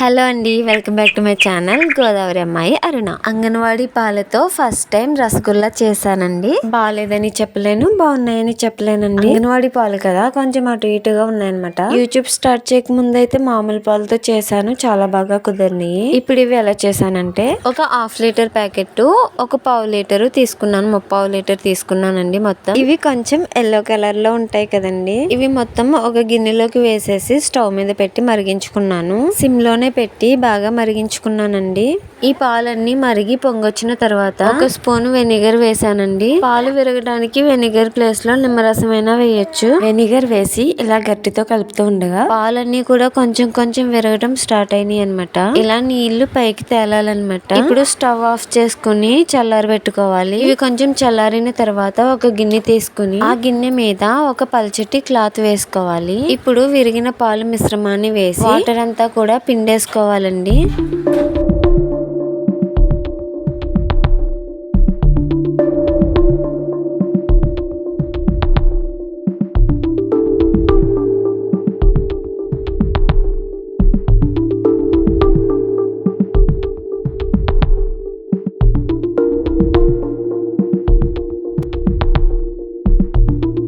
Hello అండి welcome back to my channel Godavari అమ్మాయి అరుణ. అంగన్వాడీ పాలతో ఫస్ట్ టైం రసగుల్లా చేశానండి. బాగాలేదని చెప్పలేను బాగున్నాయని చెప్పలేనండి. అంగన్వాడీ పాలు కదా కొంచెం అటు ఇటుగా ఉన్నాయన్నమాట. యూట్యూబ్ స్టార్ట్ చేయక ముందు అయితే మామూలు పాలతో చేశాను చాలా బాగా కుదిరినాయి. ఇప్పుడు ఇవి ఎలా చేశానంటే ఒక హాఫ్ లీటర్ ప్యాకెట్ ఒక పావు లీటర్ తీసుకున్నాను ముప్పావు లీటర్ తీసుకున్నానండి మొత్తం. ఇవి కొంచెం ఎల్లో కలర్లో ఉంటాయి కదండి. ఇవి మొత్తం ఒక గిన్నెలోకి వేసేసి స్టవ్ మీద పెట్టి మరిగించుకున్నాను. సిమ్లోనే పెట్టి బాగా మరిగించుకున్నానండి. ఈ పాలన్నీ మరిగి పొంగొచ్చిన తర్వాత ఒక స్పూన్ వెనిగర్ వేసానండి పాలు విరగడానికి వెనిగర్ ప్లేస్లో నిమ్మరసమైనా వేయొచ్చు. వెనిగర్ వేసి ఇలా గట్టితో కలుపుతూ ఉండగా పాలన్నీ కూడా కొంచెం కొంచెం విరగడం స్టార్ట్ అయినాయి అనమాట ఇలా నీళ్ళు పైకి తేలాలన్నమాట. ఇప్పుడు స్టవ్ ఆఫ్ చేసుకుని చల్లారి పెట్టుకోవాలి. ఇవి కొంచెం చల్లారిన తర్వాత ఒక గిన్నె తీసుకుని ఆ గిన్నె మీద ఒక పల్చటి క్లాత్ వేసుకోవాలి. ఇప్పుడు విరిగిన పాలు మిశ్రమాన్ని వేసి వాటర్ అంతా కూడా పిండేసుకోవాలండి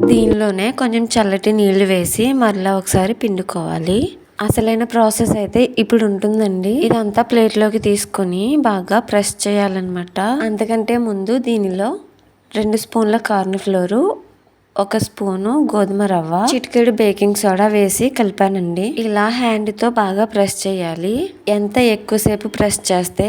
దీనిలోనే కొంచెం చల్లటి నీళ్ళు వేసి మరలా ఒకసారి పిండుకోవాలి. అసలైన ప్రాసెస్ అయితే ఇప్పుడు ఉంటుందండి. ఇదంతా ప్లేట్లోకి తీసుకొని బాగా ప్రెస్ చేయాలన్నమాట. అంతకంటే ముందు దీనిలో రెండు స్పూన్ల కార్న్ ఫ్లోరు ఒక స్పూను గోధుమ రవ్వ చిటికెడు బేకింగ్ సోడా వేసి కలిపానండి. ఇలా హ్యాండ్తో బాగా ప్రెస్ చేయాలి. ఎంత ఎక్కువసేపు ప్రెస్ చేస్తే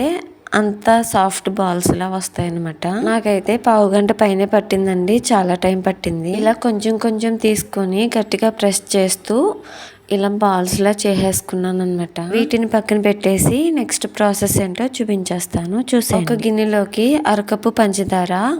అంత సాఫ్ట్ బాల్స్ లా వస్తాయన్నమాట. నాకైతే పావు గంట పైనే పట్టిందండి చాలా టైం పట్టింది. ఇలా కొంచెం కొంచెం తీసుకొని గట్టిగా ప్రెస్ చేస్తూ ఇలా బాల్స్ లా చేసేసుకున్నాను అనమాట వీటిని పక్కన పెట్టేసి నెక్స్ట్ ప్రాసెస్ ఏంటో చూపించేస్తాను. చూసే ఒక గిన్నెలోకి అరకప్పు పంచదార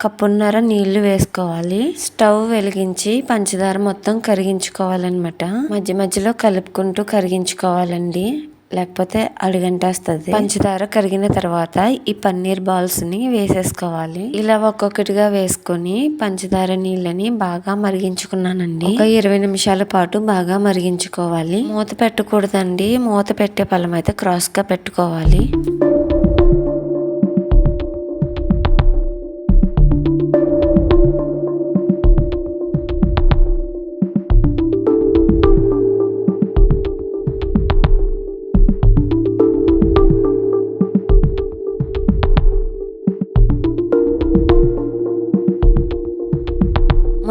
కప్పున్నర నీళ్ళు వేసుకోవాలి. స్టవ్ వెలిగించి పంచదార మొత్తం కరిగించుకోవాలన్నమాట. మధ్య మధ్యలో కలుపుకుంటూ కరిగించుకోవాలండి. లేకపోతే అడుగంటేస్తుంది. పంచదార కరిగిన తర్వాత ఈ పన్నీర్ బాల్స్ని వేసేసుకోవాలి. ఇలా ఒక్కొక్కటిగా వేసుకొని పంచదార నీళ్ళని బాగా మరిగించుకున్నానండి. ఒక ఇరవై నిమిషాల పాటు బాగా మరిగించుకోవాలి. మూత పెట్టకూడదండి. మూత పెట్టే పళ్ళం అయితే క్రాస్గా పెట్టుకోవాలి.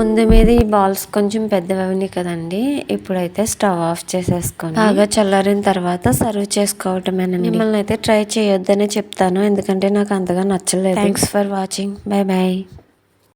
ముందు మీద ఈ బాల్స్ కొంచెం పెద్దవి కదండి. ఇప్పుడైతే స్టవ్ ఆఫ్ చేసేసుకొని బాగా చల్లారిన తర్వాత సర్వ్ చేసుకోవటమేనండి. మిమ్మల్ని అయితే ట్రై చేయొద్దని చెప్తాను. ఎందుకంటే నాకు అంతగా నచ్చలేదు. Thanks for watching bye bye